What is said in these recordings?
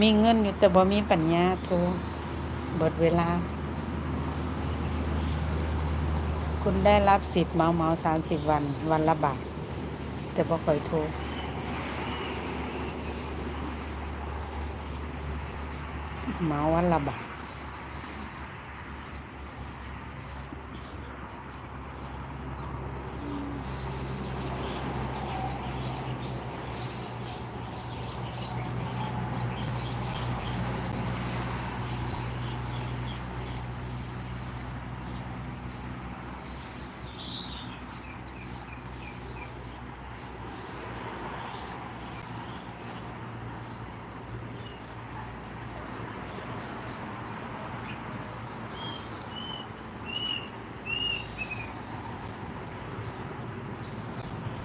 มีเงินอยู่แต่บ่มีปัญญาโทรเบิดเวลา คุณได้รับสิทธิ์เมาเมาสามสิบวัน วันละบาทแต่บ่ค่อยโทร เห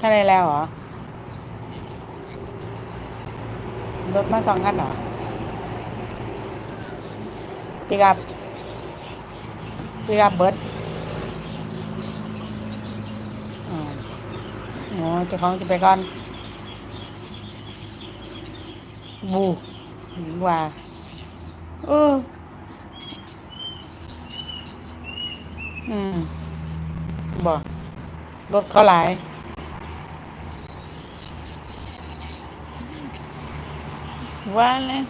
มาวันลแค่ได้แล้วเหรอ รถมาสองคันเหรอปิกับปิกับเบิร์ดอ๋อโอ้เจ้าของจะไปก่อน บูว่า เออ อืมบอกรถเขาหลาย ว่าแล้ว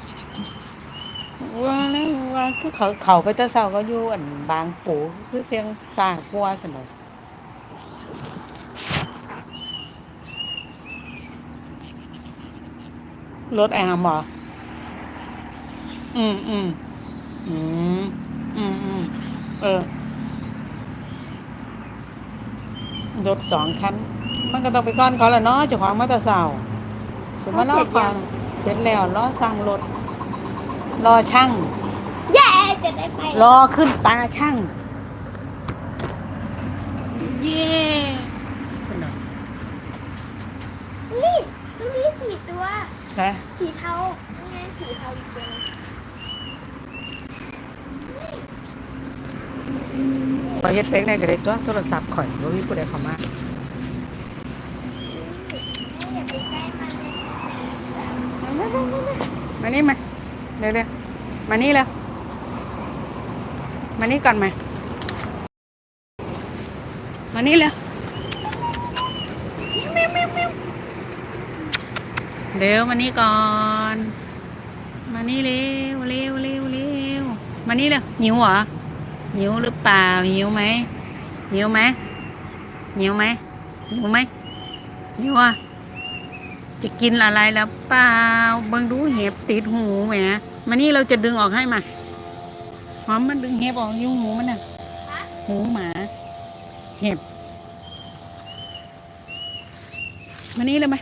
ว่าแล้วว่าคือเขาเขาไปตะเสาก็อยู่อันบางปูคือเสียงสร้างกลัวสนอยรถแอมเหรออืมอืมอืมอืมอืมเออรถสองคัน มันก็ต้องไปก้อนเขาแหละเนาะเจ้าของมาแตะเสาสมมติรอฟัง เสร็จแล้วรอสั่งรถ รอช่าง เย้จะได้ไปรอขึ้นตาช่าง เย้นี่มันมีสี่ตัวใช่สีเทานี่ไงสีเทาอีกตัวหนึงพอเฮ็ดเป็กได้ก็ได้ตัวโทรศัพท์ข่อยบ่มีผู้ใดเข้ามาแม่อย่าไปใกล้มันเลย มานี่มาเร็วๆมานี่แล้วมานี่ก่อนมามานี่แล้วเร็วมานี่ก่อน มานี่เร็วเร็วเร็วเร็วมานี่แล้วหิวเหรอหิวหรือเปล่าหิวไหมหิวไหมหิวไหมหิวไหมหิวอะ จะกินอะไรแล้วเปล่าเบิ่งดูเห็บติดหูแหมมานี่เราจะดึงออกให้มาหอมมันดึงเห็บออกอยุ่หูมันน่ะหูหมา เห็บมานี่เลยไหม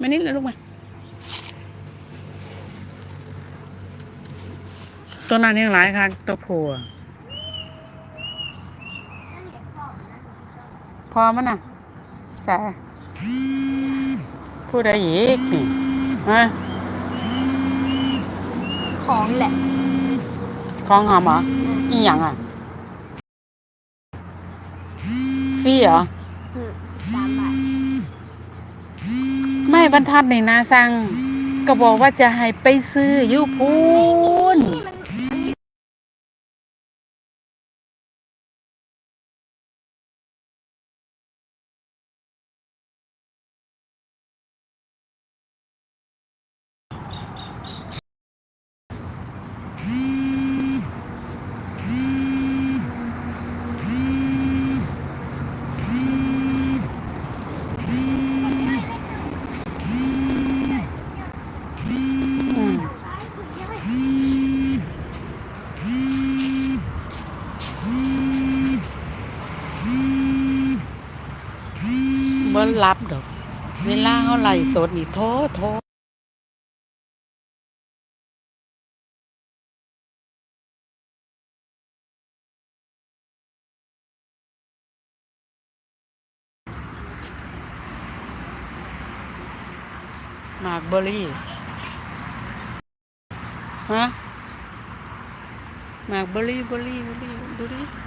มานี่เลยลูกมาตัวนั้นยังหลายค่ะตัวผัวพอนะพอมันน่ะใส่ ดอะไรอีกนี่ฮะของแหละคลองหอมเหรออีหยังอะฟรีเหรออืมสามบาทไม่บรรทัดในนาสั่งก็บอกว่าจะให้ไปซื้ออยู่พูนนี่มันมันมี อืม ซ้ายคุณย่อย บ่รับดอก เวลาเขาไล่สดนี่โทษโทษหมากเบอร์รี่ ฮะหมากเบอร์รี่เบอร์รี่เบอร์รี่ดูดิ